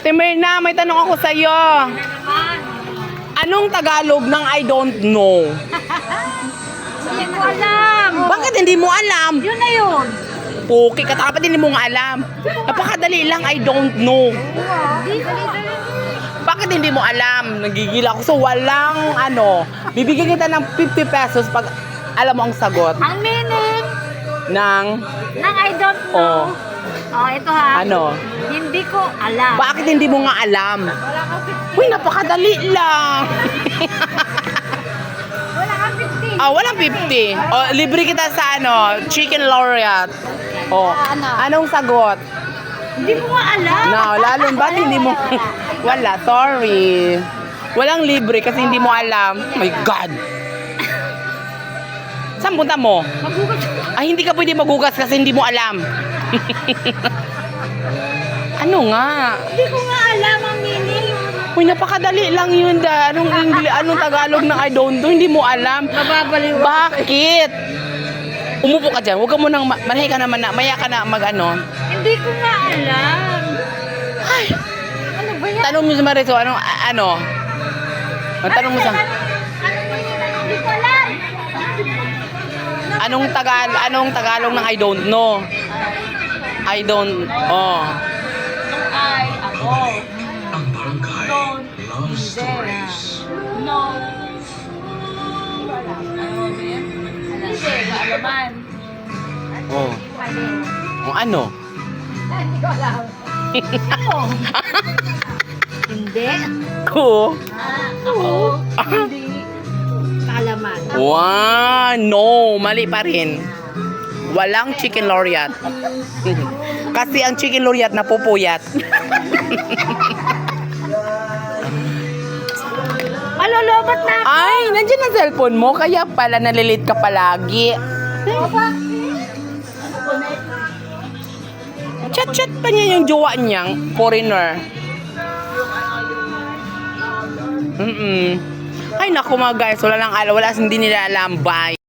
Timirna, may tanong ako sa'yo. Anong Tagalog ng I don't know? Hindi ko alam. Bakit hindi mo alam? Yun na yun. Puki ka, dapat hindi mo nga alam. Napakadali lang, I don't know. Bakit hindi mo alam? Nagigil ako. So, walang ano. Bibigyan kita ng 50 pesos pag alam mo ang sagot ang meaning ng ng I don't know. Oh, ito ha. ano. Hindi ko alam. Bakit hindi mo nga alam? Wala kang 50. Uy, napakadali lang. Wala kang 50. Ah, walang 50. Oh, libre kita sa ano, chicken laureate. Oh, Ano? anong sagot? Hindi mo nga alam. No, lalo ba't hindi mo Wala, sorry. Walang libre kasi hindi mo alam. My God. Saan punta mo? Magugas. Ay, hindi ka pwede magugas kasi hindi mo alam. ano nga? Hindi ko nga alam ang meaning. Uy, napakadali lang yun da. Anong, Ingli, anong Tagalog ng I don't know, hindi mo alam. Mababaliw. Bakit? Umupo ka dyan. Huwag ka mo nang, ma- manahe ka naman na, maya ka na mag ano. Hindi ko nga alam. Ay, Ano ba yan? tanong mo sa Mariso, anong, a- ano? Ang tanong mo sa, Ano, ano meaning ng hindi ko alam? anong Tagal, anong Tagalog ng I don't know? I don't, oh. Nung ay ako. Ang barangay love stories. No. Wala. Ano, Mem? Hindi, kaalaman. Oh. Oh, ano? Hindi ko alam. Ano? Hindi. Ko. Ako. Hindi. Kaalaman. Wow, no, mali pa rin. Walang chicken laureate. Kasi ang chicken laureate napupuyat. Malulobot na ako. Ay, nandiyan ang cellphone mo, kaya pala nalilit ka palagi. Chat-chat pa niya yung jowa niyang foreigner. Mm-mm. Ay, naku mga guys, wala lang alam, wala hindi nila alam, bye.